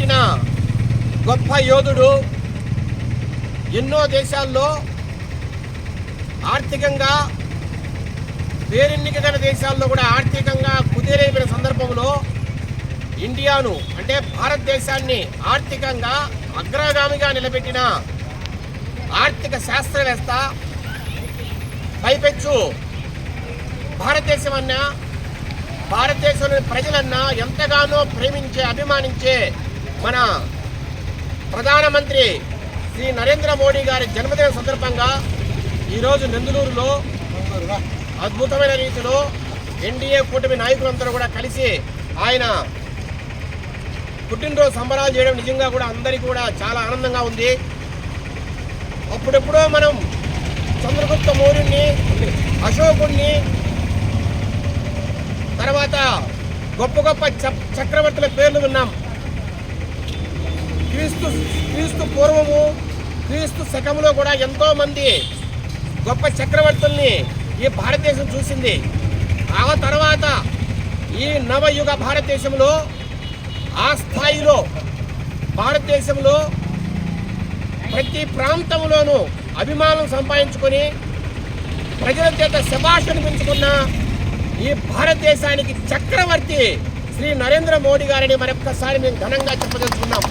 పెట్టిన గొప్ప యోధుడు ఎన్నో దేశాల్లో ఆర్థికంగా పేరెన్నిక గల దేశాల్లో కూడా ఆర్థికంగా కుదేరైపోయిన సందర్భంలో ఇండియాను అంటే భారతదేశాన్ని ఆర్థికంగా అగ్రగామిగా నిలబెట్టిన ఆర్థిక శాస్త్రవేత్త పైపెచ్చు భారతదేశం అన్నా భారతదేశంలోని ప్రజలన్నా ఎంతగానో ప్రేమించే అభిమానించే మన ప్రధానమంత్రి శ్రీ నరేంద్ర మోడీ గారి జన్మదిన సందర్భంగా ఈరోజు నందులూరులో అద్భుతమైన రీతిలో ఎన్డీఏ కూటమి నాయకులందరూ కూడా కలిసి ఆయన పుట్టినరోజు సంబరాలు చేయడం నిజంగా కూడా అందరికీ కూడా చాలా ఆనందంగా ఉంది. అప్పుడెప్పుడో మనం చంద్రగుప్త మౌర్యుణ్ణి అశోకుణ్ణి తర్వాత గొప్ప గొప్ప చ- చక్రవర్తుల పేర్లు విన్నాం. క్రీస్తు క్రీస్తు పూర్వము క్రీస్తు శకములో కూడా ఎంతోమంది గొప్ప చక్రవర్తుల్ని ఈ భారతదేశం చూసింది. ఆ తర్వాత ఈ నవయుగ భారతదేశంలో ఆ స్థాయిలో భారతదేశంలో ప్రతి ప్రాంతంలోనూ అభిమానం సంపాదించుకొని ప్రజల చేత శభాషను పెంచుకున్న ఈ భారతదేశానికి చక్రవర్తి శ్రీ నరేంద్ర మోడీ గారిని మరొక్కసారి మేము ఘనంగా చెప్పదలుచుకున్నాం.